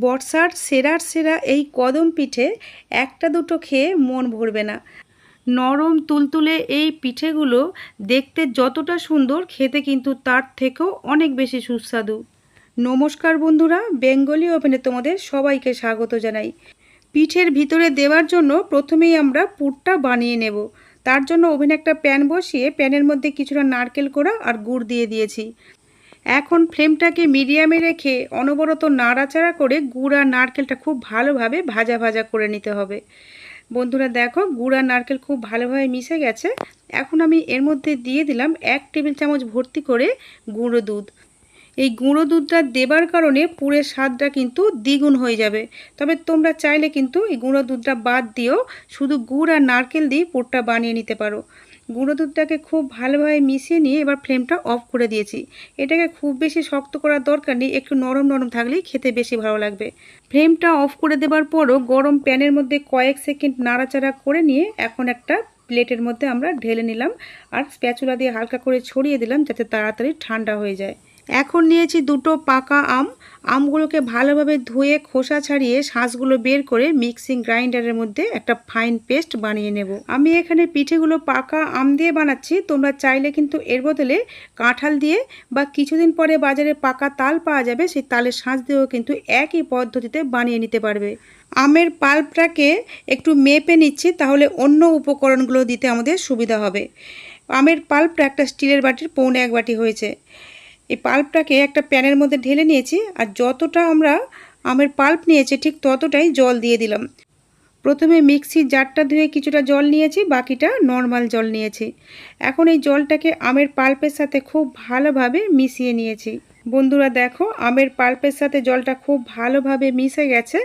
বর্ষার সেরার সেরা এই কদম পিঠে একটা দুটো খেয়ে মন ভরবে না। নরম তুলতুলে এই পিঠেগুলো দেখতে যতটা সুন্দর, খেতে কিন্তু তার থেকেও অনেক বেশি সুস্বাদু। নমস্কার বন্ধুরা, বেঙ্গলি ওভেনে তোমাদের সবাইকে স্বাগত জানাই। পিঠের ভিতরে দেওয়ার জন্য প্রথমেই আমরা পুরটা বানিয়ে নেব। তার জন্য ওভেনে একটা প্যান বসিয়ে প্যানের মধ্যে কিছুটা নারকেল কোড়া আর গুড় দিয়ে দিয়েছি। এখন ফ্লেমটাকে মিডিয়ামে রেখে অনবরত নাড়াচাড়া করে গুড় আর নারকেলটা খুব ভালোভাবে ভাজা ভাজা করে নিতে হবে। বন্ধুরা দেখো, গুড় আর নারকেল খুব ভালোভাবে মিশে গেছে। এখন আমি এর মধ্যে দিয়ে দিলাম এক টেবিল চামচ ভর্তি করে গুঁড়ো দুধ। এই গুঁড়ো দুধটা দেবার কারণে পুরের স্বাদটা কিন্তু দ্বিগুণ হয়ে যাবে। তবে তোমরা চাইলে কিন্তু এই গুঁড়ো দুধটা বাদ দিয়েও শুধু গুড় আর নারকেল দিয়ে পুরটা বানিয়ে নিতে পারো। গুঁড়ো দুধটাকে খুব ভালোভাবে মিশিয়ে নিয়ে এবার ফ্লেমটা অফ করে দিয়েছি। এটাকে খুব বেশি শক্ত করার দরকার নেই, একটু নরম নরম থাকলেই খেতে বেশি ভালো লাগবে। ফ্লেমটা অফ করে দেবার পরও গরম প্যানের মধ্যে কয়েক সেকেন্ড নাড়াচাড়া করে নিয়ে এখন একটা প্লেটের মধ্যে আমরা ঢেলে নিলাম আর স্প্যাচুলা দিয়ে হালকা করে ছড়িয়ে দিলাম যাতে তাড়াতাড়ি ঠান্ডা হয়ে যায়। এখন নিয়েছি দুটো পাকা আম। আমগুলোকে ভালোভাবে ধুয়ে খোসা ছাড়িয়ে শাঁসগুলো বের করে মিক্সিং গ্রাইন্ডারের মধ্যে একটা ফাইন পেস্ট বানিয়ে নেব। আমি এখানে পিঠেগুলো পাকা আম দিয়ে বানাচ্ছি। তোমরা চাইলে কিন্তু এর বদলে কাঁঠাল দিয়ে বা কিছুদিন পরে বাজারে পাকা তাল পাওয়া যাবে, সেই তালের শাঁস দিয়েও কিন্তু একই পদ্ধতিতে বানিয়ে নিতে পারবে। আমের পাল্পটাকে একটু মেপে নিচ্ছি, তাহলে অন্য উপকরণগুলো দিতে আমাদের সুবিধা হবে। আমের পাল্পটা একটা স্টিলের বাটির পৌনে এক বাটি হয়েছে। এই পাল্পটাকে একটা প্যানের মধ্যে ঢেলে নিয়েছি আর যতটা আমরা আমের পাল্প নিয়েছি ঠিক ততটাই জল দিয়ে দিলাম। প্রথমে মিক্সির জারটা ধুয়ে কিছুটা জল নিয়েছি, বাকিটা নর্মাল জল নিয়েছি। এখন এই জলটাকে আমের পাল্পের সাথে খুব ভালোভাবে মিশিয়ে নিয়েছি। বন্ধুরা দেখো, আমের পাল্পের সাথে জলটা খুব ভালোভাবে মিশে গেছে।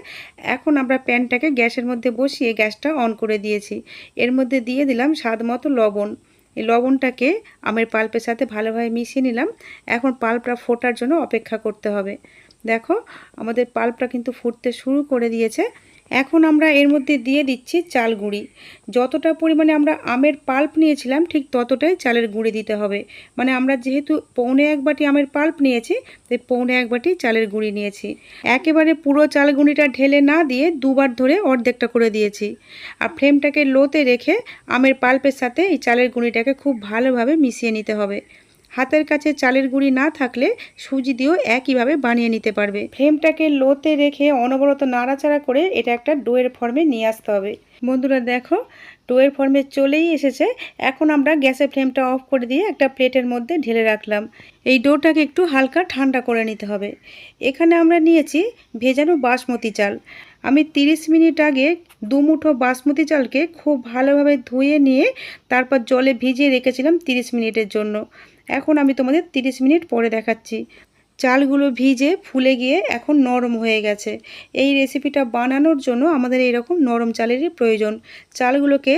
এখন আমরা প্যানটাকে গ্যাসের মধ্যে বসিয়ে গ্যাসটা অন করে দিয়েছি। এর মধ্যে দিয়ে দিলাম স্বাদ মতো লবণ। এই লবণটাকে আমের পাল্পের সাথে ভালোভাবে মিশিয়ে নিলাম। এখন পাল্পটা ফোটার জন্য অপেক্ষা করতে হবে। দেখো, আমাদের পাল্পটা কিন্তু ফুটতে শুরু করে দিয়েছে। এখন আমরা এর মধ্যে দিয়ে দিচ্ছি চাল গুঁড়ি। যতটা পরিমাণে আমরা আমের পাল্প নিয়েছিলাম, ঠিক ততটাই চালের গুঁড়ি দিতে হবে। মানে আমরা যেহেতু পৌনে এক বাটি আমের পাল্প নিয়েছি, তাই পৌনে এক বাটি চালের গুঁড়ি নিয়েছি। একেবারে পুরো চাল গুঁড়িটা ঢেলে না দিয়ে দুবার ধরে অর্ধেকটা করে দিয়েছি। আর ফ্লেমটাকে লোতে রেখে আমের পাল্পের সাথে এই চালের গুঁড়িটাকে খুব ভালোভাবে মিশিয়ে নিতে হবে। হাতের কাছে চালের গুঁড়ি না থাকলে সুজি দিয়েও একইভাবে বানিয়ে নিতে পারবে। ফ্লেমটাকে লোতে রেখে অনবরত নাড়াচাড়া করে এটা একটা ডোয়ের ফর্মে নিয়ে আসতে হবে। বন্ধুরা দেখো, ডোয়ের ফর্মে চলেই এসেছে। এখন আমরা গ্যাসের ফ্লেমটা অফ করে দিয়ে একটা প্লেটের মধ্যে ঢেলে রাখলাম। এই ডোটাকে একটু হালকা ঠান্ডা করে নিতে হবে। এখানে আমরা নিয়েছি ভেজানো বাসমতি চাল। আমি 30 মিনিট আগে দুমুঠো বাসমতি চালকে খুব ভালোভাবে ধুয়ে নিয়ে তারপর জলে ভিজিয়ে রেখেছিলাম 30 মিনিটের জন্য। এখন আমি তোমাদের 30 মিনিট পরে দেখাচ্ছি। চালগুলো ভিজে ফুলে গিয়ে এখন নরম হয়ে গেছে। এই রেসিপিটা বানানোর জন্য আমাদের এইরকম নরম চালেরই প্রয়োজন। চালগুলোকে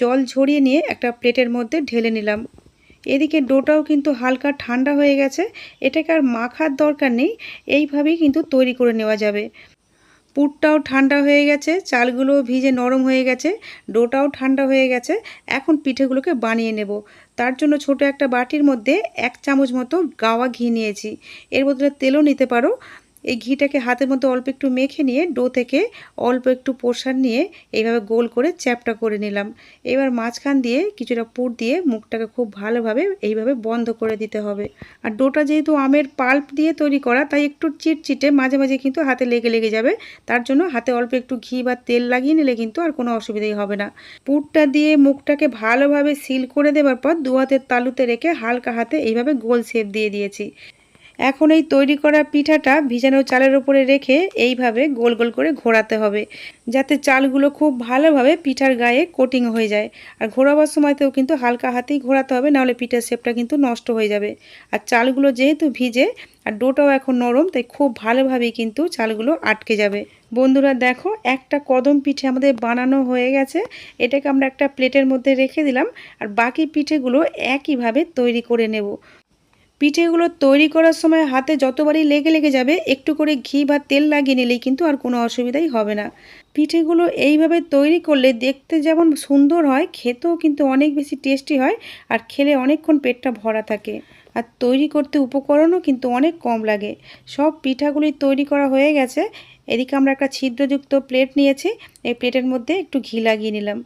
জল ঝরিয়ে নিয়ে একটা প্লেটের মধ্যে ঢেলে নিলাম। এদিকে ডোটাও কিন্তু হালকা ঠান্ডা হয়ে গেছে। এটাকে আর মাখার দরকার নেই। এইভাবেই কিন্তু তৈরি করে নেওয়া যাবে। পুরটাও ঠান্ডা হয়ে গেছে চালগুলো ভিজে নরম হয়ে গেছে, ডোটাও ঠান্ডা হয়ে গেছে। এখন পিঠেগুলোকে বানিয়ে নেব। তার জন্য ছোট একটা বাটির মধ্যে এক চামচ মতো গাওয়া ঘি নিয়েছি। এর বদলে তেলও নিতে পারো। এই ঘিটাকে হাতের মধ্যে অল্প একটু মেখে নিয়ে ডো থেকে অল্প একটু পোষার নিয়ে এইভাবে গোল করে চ্যাপটা করে নিলাম। এবার মাঝখান দিয়ে কিছুটা পুর দিয়ে মুখটাকে খুব ভালোভাবে এইভাবে বন্ধ করে দিতে হবে। আর ডোটা যেহেতু আমের পাল্প দিয়ে তৈরি করা, তাই একটু চিটচিটে মাঝে মাঝে কিন্তু হাতে লেগে লেগে যাবে। তার জন্য হাতে অল্প একটু ঘি বা তেল লাগিয়ে নিলে কিন্তু আর কোনো অসুবিধাই হবে না। পুরটা দিয়ে মুখটাকে ভালোভাবে সিল করে দেওয়ার পর দু হাতের তালুতে রেখে হালকা হাতে এইভাবে গোল শেপ দিয়ে দিয়েছি। এখন এই তৈরি করা পিঠাটা ভিজানো চালের উপরে রেখে এইভাবে গোল গোল করে ঘোরাতে হবে, যাতে চালগুলো খুব ভালোভাবে পিঠার গায়ে কোটিং হয়ে যায়। আর ঘোরাবার সময়তেও কিন্তু হালকা হাতেই ঘোরাতে হবে, নাহলে পিঠার শেপটা কিন্তু নষ্ট হয়ে যাবে। আর চালগুলো যেহেতু ভিজে, আর ডোটাও এখন নরম, তাই খুব ভালোভাবেই কিন্তু চালগুলো আটকে যাবে। বন্ধুরা দেখো, একটা কদম পিঠে আমাদের বানানো হয়ে গেছে। এটাকে আমরা একটা প্লেটের মধ্যে রেখে দিলাম, আর বাকি পিঠেগুলো একইভাবে তৈরি করে নেব। পিঠেগুলো তৈরি করার সময় হাতে যতবারই লেগে লেগে যাবে, একটু করে ঘি বা তেল লাগিয়ে নিলেই কিন্তু আর কোনো অসুবিধাই হবে না। পিঠেগুলো এইভাবে তৈরি করলে দেখতে যেমন সুন্দর হয়, খেতেও কিন্তু অনেক বেশি টেস্টি হয় আর খেলে অনেকক্ষণ পেটটা ভরা থাকে। আর তৈরি করতে উপকরণও কিন্তু অনেক কম লাগে। সব পিঠাগুলি তৈরি করা হয়ে গেছে। এদিকে আমরা একটা ছিদ্রযুক্ত প্লেট নিয়েছি। এই প্লেটের মধ্যে একটু ঘি লাগিয়ে নিলাম।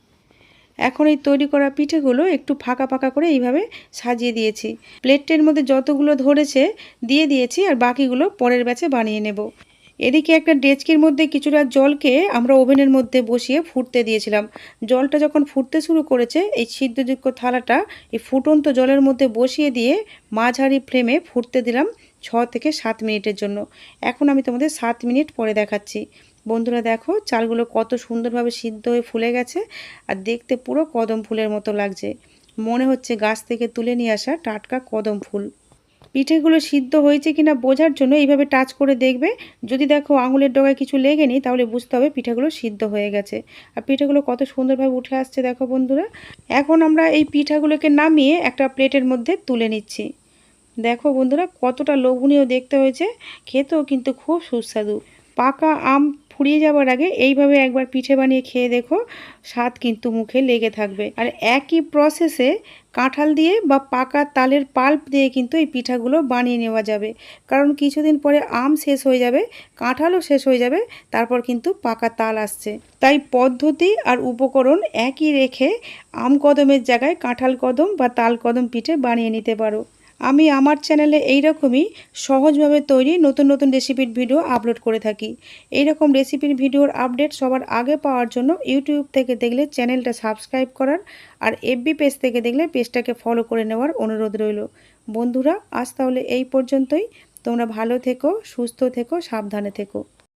এখন এই তৈরি করা পিঠেগুলো একটু ফাঁকা ফাঁকা করে এইভাবে সাজিয়ে দিয়েছি। প্লেটের মধ্যে যতগুলো ধরেছে দিয়ে দিয়েছি আর বাকিগুলো পরের ব্যাচে বানিয়ে নেব। এদিকে একটা ডেচকির মধ্যে কিছুটা জলকে আমরা ওভেনের মধ্যে বসিয়ে ফুটতে দিয়েছিলাম। জলটা যখন ফুটতে শুরু করেছে, এই ছিদ্রযুক্ত থালাটা এই ফুটন্ত জলের মধ্যে বসিয়ে দিয়ে মাঝারি ফ্লেমে ফুটতে দিলাম ছ থেকে সাত মিনিটের জন্য। এখন আমি তোমাদের সাত মিনিট পরে দেখাচ্ছি। বন্ধুরা দেখো, চালগুলো কত সুন্দরভাবে সিদ্ধ হয়ে ফুলে গেছে আর দেখতে পুরো কদম ফুলের মতো লাগছে। মনে হচ্ছে গাছ থেকে তুলে নিয়ে আসা টাটকা কদম ফুল। পিঠেগুলো সিদ্ধ হয়েছে কিনা বোঝার জন্য এইভাবে টাচ করে দেখবে। যদি দেখো আঙুলের ডগায় কিছু লেগে লেগেনি তাহলে বুঝতে হবে পিঠেগুলো সিদ্ধ হয়ে গেছে। আর পিঠেগুলো কত সুন্দরভাবে উঠে আসছে দেখো বন্ধুরা। এখন আমরা এই পিঠাগুলোকে নামিয়ে একটা প্লেটের মধ্যে তুলে নিচ্ছি। দেখো বন্ধুরা, কতটা লোভনীয় দেখতে হয়েছে। খেতেও কিন্তু খুব সুস্বাদু। পাকা আম ফুরিয়ে যাওয়ার আগে এইভাবে একবার পিঠে বানিয়ে খেয়ে দেখো, স্বাদ কিন্তু মুখে লেগে থাকবে। আর একই প্রসেসে কাঁঠাল দিয়ে বা পাকা তালের পাল্প দিয়ে কিন্তু এই পিঠাগুলো বানিয়ে নেওয়া যাবে। কারণ কিছুদিন পরে আম শেষ হয়ে যাবে, কাঁঠালও শেষ হয়ে যাবে, তারপর কিন্তু পাকা তাল আসছে। তাই পদ্ধতি আর উপকরণ একই রেখে আম কদমের জায়গায় কাঁঠাল কদম বা তাল কদম পিঠে বানিয়ে নিতে পারো। আমি আমার চ্যানেলে এই রকমই সহজভাবে তৈরি নতুন নতুন রেসিপির ভিডিও আপলোড করে থাকি। এই রকম রেসিপির ভিডিওর আপডেট সবার আগে পাওয়ার জন্য ইউটিউব থেকে দেখলে চ্যানেলটা সাবস্ক্রাইব করার আর এফবি পেজ থেকে দেখলে পেজটাকে ফলো করে নেওয়ার অনুরোধ রইল। বন্ধুরা, আজ তাহলে এই পর্যন্তই। তোমরা ভালো থেকো, সুস্থ থেকো, সাবধানে থেকো।